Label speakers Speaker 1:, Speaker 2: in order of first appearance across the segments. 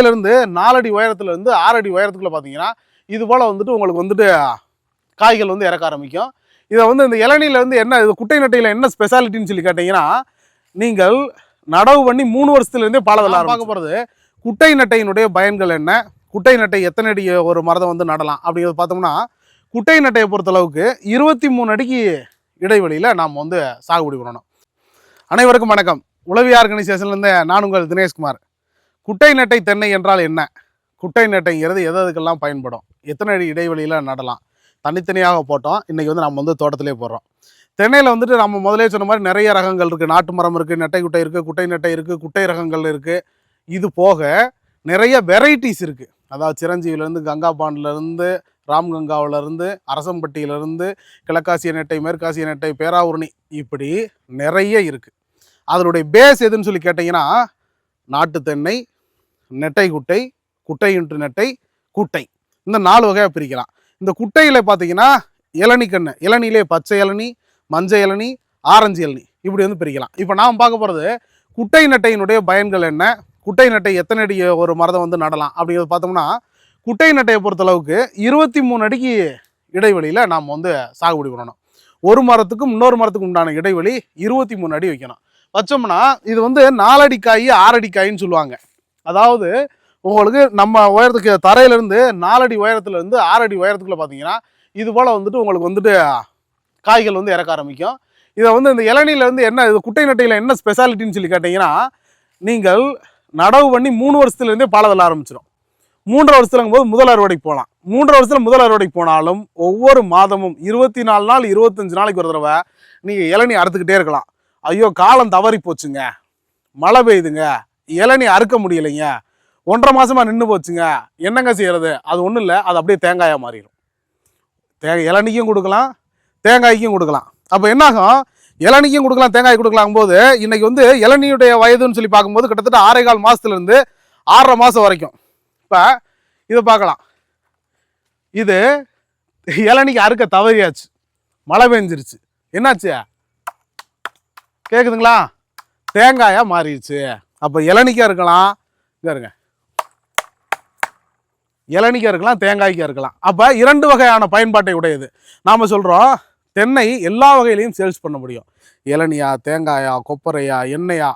Speaker 1: தரையிலேருந்து நாலடி உயரத்துலேருந்து ஆறடி உயரத்துக்குள்ள பார்த்தீங்கன்னா இது போல் வந்துட்டு உங்களுக்கு வந்துட்டு காய்கள் வந்து இறக்க ஆரம்பிக்கும். இதை வந்து இந்த இளநில வந்து என்ன இது குட்டை நட்டையில் என்ன ஸ்பெஷாலிட்டின்னு சொல்லி கேட்டிங்கன்னா நீங்கள் நடவு பண்ணி மூணு வருஷத்துலேருந்தே பாலதெல்லாம் பார்க்க போகிறது குட்டை நட்டையினுடைய பயன்கள் என்ன? குட்டை நட்டை எத்தனை அடி ஒரு மரத்தை வந்து நடலாம்? அப்படிங்கிறத பார்த்தோம்னா குட்டை நட்டையை பொறுத்தளவுக்கு இருபத்தி மூணு அடிக்கு இடைவெளியில் நாம் வந்து சாகுபடி பண்ணணும். அனைவருக்கும் வணக்கம். உளவி ஆர்கனைசேஷன்லேருந்து நான் உங்கள் தினேஷ்குமார். குட்டை நட்டை தென்னை என்றால் என்ன? குட்டை நட்டைங்கிறது எது எதுக்கெல்லாம் பயன்படும்? எத்தனை அடி இடைவெளியில் நடலாம்? தனித்தனியாக போட்டோம். இன்றைக்கி வந்து நம்ம வந்து தோட்டத்திலே போடுறோம். தென்னையில் வந்துட்டு நம்ம முதலே சொன்ன மாதிரி நிறைய ரகங்கள் இருக்குது நாட்டு மரம் இருக்குது நெட்டை குட்டை இருக்குது குட்டை நெட்டை இருக்குது குட்டை ரகங்கள் இருக்குது இது போக நிறைய வெரைட்டிஸ் இருக்குது அதாவது சிரஞ்சீவிலேருந்து கங்கா பாண்ட்லேருந்து ராம்கங்காவிலேருந்து அரசம்பட்டியிலேருந்து கிழக்காசிய நெட்டை மேற்காசிய நெட்டை பேராவூரணி இப்படி நிறைய இருக்குது அதனுடைய பேஸ் எதுன்னு சொல்லி கேட்டிங்கன்னா நாட்டு தென்னை நெட்டை குட்டை குட்டை இன்று நெட்டை குட்டை. இந்த நாலு வகையாக பிரிக்கலாம். இந்த குட்டையில் பார்த்தீங்கன்னா இளநி கண்ணு. இளநிலே பச்சை இளநி மஞ்சள் இளநி ஆரஞ்சு இளநி. இப்படி வந்து பிரிக்கலாம். இப்போ நாம் பார்க்க போகிறது குட்டை நெட்டையினுடைய பயன்கள் என்ன? குட்டை நெட்டை எத்தனை அடி ஒரு மரத்தை வந்து நடலாம்? அப்படிங்கிறத பார்த்தோம்னா குட்டை நெட்டையை பொறுத்தளவுக்கு இருபத்தி மூணு அடிக்கு இடைவெளியில் நாம் வந்து சாகுபடி பண்ணணும். ஒரு மரத்துக்கும் இன்னொரு மரத்துக்கும் உண்டான இடைவெளி இருபத்தி மூணு அடி வைக்கணும். வச்சோம்னா இது வந்து நாலடி காய் ஆறடி காயின்னு சொல்லுவாங்க. அதாவது உங்களுக்கு நம்ம உயரத்துக்கு தரையிலேருந்து நாலடி உயரத்துலேருந்து ஆறடி உயரத்துக்குள்ள பார்த்தீங்கன்னா இது போல் வந்துட்டு உங்களுக்கு வந்துட்டு காய்கள் வந்து இறக்க ஆரம்பிக்கும். இதை வந்து இந்த இளநில வந்து என்ன இது குட்டை நட்டையில் என்ன ஸ்பெஷாலிட்டின்னு சொல்லி கேட்டிங்கன்னா நீங்கள் நடவு பண்ணி மூணு வருஷத்துலேருந்தே பாலதல்ல ஆரம்பிச்சிடும் மூன்று வருஷத்துலங்கும் போது முதல் அறுவடைக்கு போகலாம் மூன்று வருஷத்துல முதல் அறுவடைக்கு போனாலும் ஒவ்வொரு மாதமும் இருபத்தி நாலு நாள் இருபத்தஞ்சு நாளைக்கு ஒரு தடவை நீங்கள் இளநீ அறுத்துக்கிட்டே இருக்கலாம். ஐயோ காலம் தவறி போச்சுங்க மழை பெய்யுதுங்க. இளநீ அறுக்க முடியலைங்க. ஒன்றரை மாதமாக நின்று போச்சுங்க. என்னங்க செய்கிறது அது ஒன்றும் இல்லை. அது அப்படியே தேங்காயாக மாறிடும் தே இளநிக்கும் கொடுக்கலாம். தேங்காய்க்கும் கொடுக்கலாம். அப்போ என்னாகும்? இளநிக்கும் கொடுக்கலாம் தேங்காய் கொடுக்கலாம் போது இன்றைக்கி வந்து இளநியுடைய வயதுன்னு சொல்லி பார்க்கும்போது கிட்டத்தட்ட ஆறே கால் மாதத்துலேருந்து ஆறரை மாதம் வரைக்கும். இப்போ இதை பார்க்கலாம். இது இளநிக்கு அறுக்க தவறியாச்சு. மழை பெஞ்சிருச்சு. என்னாச்சு? கேட்குதுங்களா தேங்காயாக மாறிடுச்சு. அப்போ இளநிக்கா இருக்கலாம். இங்கே இருங்க. இளநிக்காக இருக்கலாம் தேங்காய்க்காக இருக்கலாம். அப்போ இரண்டு வகையான பயன்பாட்டை உடையது. நாம் சொல்கிறோம் தென்னை எல்லா வகையிலையும் சேல்ஸ் பண்ண முடியும். இளநியா தேங்காயா கொப்பரையா எண்ணெயா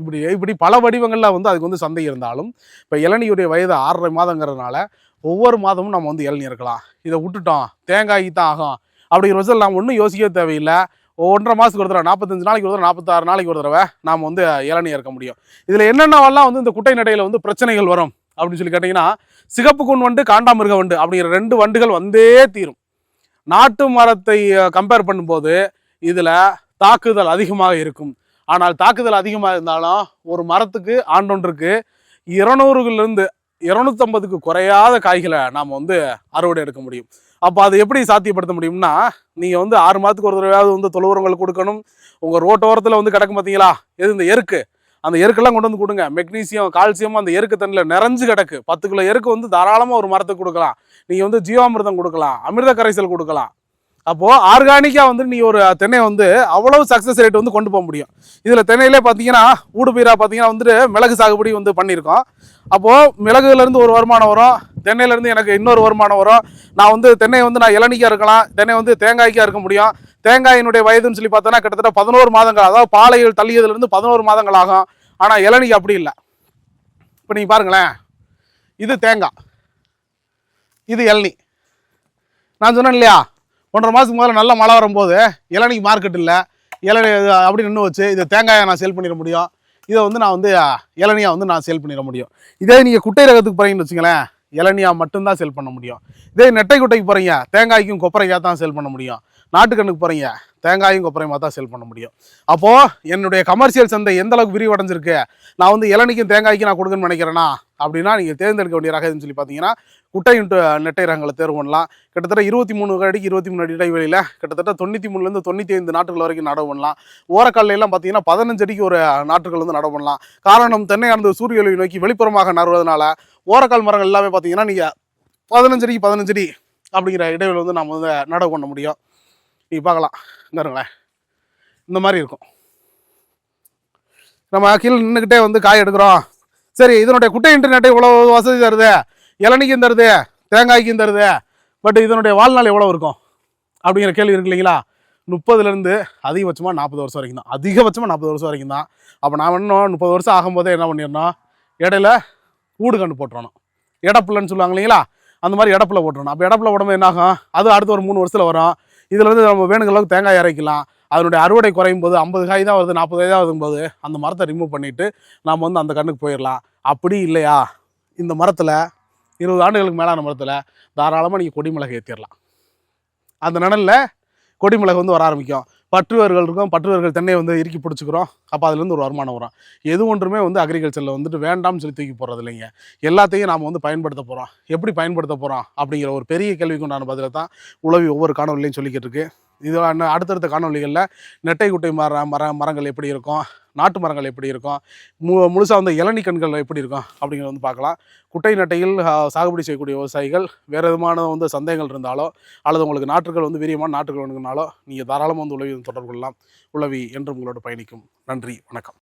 Speaker 1: இப்படி இப்படி பல வடிவங்களில் வந்து அதுக்கு வந்து சந்தை இருந்தாலும் இப்போ இளநியுடைய வயது ஆறரை மாதங்கிறதுனால ஒவ்வொரு மாதமும் நம்ம வந்து இளநீ இருக்கலாம். இதை விட்டுட்டோம் தேங்காய்க்கு தான் ஆகும். அப்படிங்கிற பட்சத்தில் நாம் ஒன்றும் யோசிக்கவே தேவையில்லை. ஒன்றரை மாதத்துக்கு ஒரு தடவை நாற்பத்தஞ்சு நாளைக்கு ஒரு தடவை நாற்பத்தாறு நாளைக்கு ஒரு தடவை நாம் வந்து இளநீர் இறக்க முடியும். இதில் என்னென்னவெல்லாம் வந்து இந்த குட்டை நடையில் வந்து பிரச்சனைகள் வரும் அப்படின்னு சொல்லி கேட்டிங்கன்னா சிகப்பு கூன் வண்டு காண்டாமிருக வண்டு அப்படிங்கிற ரெண்டு வண்டுகள் வந்தே தீரும். நாட்டு மரத்தை கம்பேர் பண்ணும்போது இதில் தாக்குதல் அதிகமாக இருக்கும். ஆனால் தாக்குதல் அதிகமாக இருந்தாலும் ஒரு மரத்துக்கு ஆண்டொன்றுக்கு இருநூறுலேருந்து இருநூத்தம்பதுக்கு குறையாத காய்களை நாம் வந்து அறுவடை எடுக்க முடியும். அப்போ அதை எப்படி சாத்தியப்படுத்த முடியும்னா நீங்கள் வந்து ஆறு மாதத்துக்கு ஒரு தடவையாவது வந்து தொழு உரங்கள் கொடுக்கணும் உங்கள் ரோட்டோரத்தில் வந்து கிடக்கும் பார்த்தீங்களா எது இந்த எருக்கு? அந்த எருக்கெல்லாம் கொண்டு வந்து கொடுங்க. மெக்னீசியம் கால்சியம் அந்த எருக்கு தண்ணியில் நிறைஞ்சு கிடக்கு. பத்து கிலோ எருக்கு வந்து தாராளமாக ஒரு மரத்துக்கு கொடுக்கலாம். நீங்கள் வந்து ஜீவாமிர்தம் கொடுக்கலாம். அமிர்த கரைசல் கொடுக்கலாம். அப்போது ஆர்கானிக்காக வந்து நீ ஒரு தென்னை வந்து அவ்வளவு சக்ஸஸ் ரேட் வந்து கொண்டு போக முடியும். இதில் தென்னையிலே பார்த்தீங்கன்னா ஊடுபயிரா பார்த்தீங்கன்னா வந்துட்டு மிளகு சாகுபடி வந்து பண்ணியிருக்கோம். அப்போது மிளகுலேருந்து ஒரு வருமானம் வரும். தென்னையிலேருந்து எனக்கு இன்னொரு வருமானம் வரும். நான் வந்து தென்னை வந்து நான் இளநிக்காக இருக்கலாம். தென்னை வந்து தேங்காய்க்காக இருக்க முடியும். தேங்காயினுடைய வயதுன்னு சொல்லி பார்த்தோன்னா கிட்டத்தட்ட பதினோரு மாதங்கள் அதாவது பாலைகள் தள்ளியதுலேருந்து பதினோரு மாதங்கள் ஆகும். ஆனால் இளநிக்கு அப்படி இல்லை. இப்போ நீங்கள் பாருங்களேன். இது தேங்காய். இது இளநி. நான் சொன்னேன் இல்லையா? ஒன்றரை மாதத்துக்கு முதல்ல நல்ல மழை வரும்போது இளநிக்கு மார்க்கெட் இல்லை. இளநி அப்படி நின்று வச்சு இது தேங்காயை நான் சேல் பண்ணிட முடியும். இதை வந்து நான் வந்து இளநியா வந்து நான் சேல் பண்ணிட முடியும். இதே நீங்கள் குட்டை ரகத்துக்கு போகிறீங்கன்னு வச்சுங்களேன் இளநியாக மட்டும்தான் சேல் பண்ண முடியும். இதே நெட்டை குட்டைக்கு போகிறீங்க தேங்காய்க்கும் கொப்பரைக்காக தான் சேல் பண்ண முடியும். நாட்டுக்கண்ணுக்கு போகிறீங்க தேங்காயும் கொப்பரையுமா தான் சேல் பண்ண முடியும். அப்போது என்னுடைய கமர்ஷியல் சந்தை எந்த அளவுக்கு விரிவடைஞ்சிருக்கு? நான் வந்து இளநிக்கும் தேங்காய்க்கு நான் கொடுக்கணும்னு நினைக்கிறேன்னா அப்படின்னா நீங்கள் தேர்ந்தெடுக்க வேண்டிய ரகம் சொல்லி பார்த்தீங்கன்னா குட்டை நெட்டை ரகங்களை தேர்வு பண்ணலாம். கிட்டத்தட்ட இருபத்தி மூணு அடிக்கு இருபத்தி மூணு அடி இடைவெளியில் கிட்டத்தட்ட தொண்ணூற்றி மூணுலேருந்து தொண்ணூற்றி ஐந்து நாட்டுகள் வரைக்கும் நடவு பண்ணலாம். ஓரக்கல்லையெல்லாம் பார்த்தீங்கன்னா பதினஞ்சு அடிக்கு ஒரு நாட்டுகள் வந்து நடவு பண்ணலாம். காரணம் தென்னையானது சூரிய ஒளியை நோக்கி வெளிப்புறமாக நடுவதனால ஓரக்கால் மரங்கள் எல்லாமே பார்த்தீங்கன்னா நீங்கள் பதினஞ்சு அடிக்கு பதினஞ்சு அடி அப்படிங்கிற இடைவெளி வந்து நம்ம வந்து நடவு பண்ண முடியும். நீங்கள் பார்க்கலாம். இங்க இருங்களேன் இந்த மாதிரி இருக்கும். நம்ம கீழே நின்றுக்கிட்டே வந்து காய் எடுக்கிறோம். சரி இதனுடைய குட்டை இன்டர்நெட்டை இவ்வளோ வசதி தருது. இளநிக்கும் தருது. தேங்காய்க்கும் தருது. பட் இதனுடைய வாழ்நாள் எவ்வளோ இருக்கும்? அப்படிங்கிற கேள்வி இருக்கு இல்லைங்களா? முப்பதுலேருந்து அதிகபட்சமாக நாற்பது வருஷம் வரைக்கும் தான். அதிகபட்சமாக நாற்பது வருஷம் வரைக்கும் தான். அப்போ நான் இன்னும் முப்பது வருஷம் ஆகும்போதே என்ன பண்ணிடணும்? இடையில ஊடு கண்டு போட்டுறணும். இடப்புலன்னு சொல்லுவாங்க இல்லைங்களா? அந்த மாதிரி இடப்புல போட்டுறணும். அப்போ இடப்புல உடம்பு என்ன ஆகும் அது அடுத்த ஒரு மூணு வருஷத்தில் வரும். இதில் வந்து நம்ம வேணுங்கிற தேங்காய் இறைக்கலாம் அதனுடைய அறுவடை குறையும் போது ஐம்பது காய் தான் வருது நாற்பது காய் தான் வரும்போது அந்த மரத்தை ரிமூவ் பண்ணிவிட்டு நாம் வந்து அந்த கண்ணுக்கு போயிடலாம் அப்படி இல்லையா? இந்த மரத்தில் இருபது ஆண்டுகளுக்கு மேலான மரத்தில் தாராளமாக நீங்கள் கொடிமிளகை ஏற்றிடலாம் அந்த நிழலில் கொடிமிளகு வந்து வர ஆரம்பிக்கும். பற்றுவர்கள் இருக்கும். பற்றுவர்கள் தென்னையை வந்து இறுக்கி பிடிச்சிக்கிறோம். அப்போ அதுலேருந்து ஒரு வருமானம் வரும். எது ஒன்றுமே வந்து அக்ரிகல்ச்சரில் வந்துட்டு வேண்டாம்னு சொல்லி தூக்கி போகிறது இல்லைங்க. எல்லாத்தையும் நாம் வந்து பயன்படுத்த போகிறோம் எப்படி பயன்படுத்த போகிறோம் அப்படிங்கிற ஒரு பெரிய கேள்விக்கு உண்டான பதிலை தான் உழவி ஒவ்வொரு காணொலிலையும் சொல்லிக்கிட்டு இருக்கு. இது அடுத்தடுத்த காணொலிகளில் நெட்டை குட்டை மர மர மரங்கள் எப்படி இருக்கும் நாட்டு மரங்கள் எப்படி இருக்கும் மு முழுசாக வந்து இளநி கண்கள் எப்படி இருக்கும் அப்படிங்கிறத வந்து பார்க்கலாம். குட்டை நட்டையில் சாகுபடி செய்யக்கூடிய விவசாயிகள் வேறு விதமான வந்து சந்தேகங்கள் இருந்தாலோ அல்லது உங்களுக்கு நாற்றுகள் வந்து வீரியமான நாற்றுகள் வேணுங்கனாலோ நீங்கள் தாராளமாக வந்து உழவி தொடர்பு கொள்ளலாம். உழவி என்று உங்களோட பயணிக்கும். நன்றி வணக்கம்.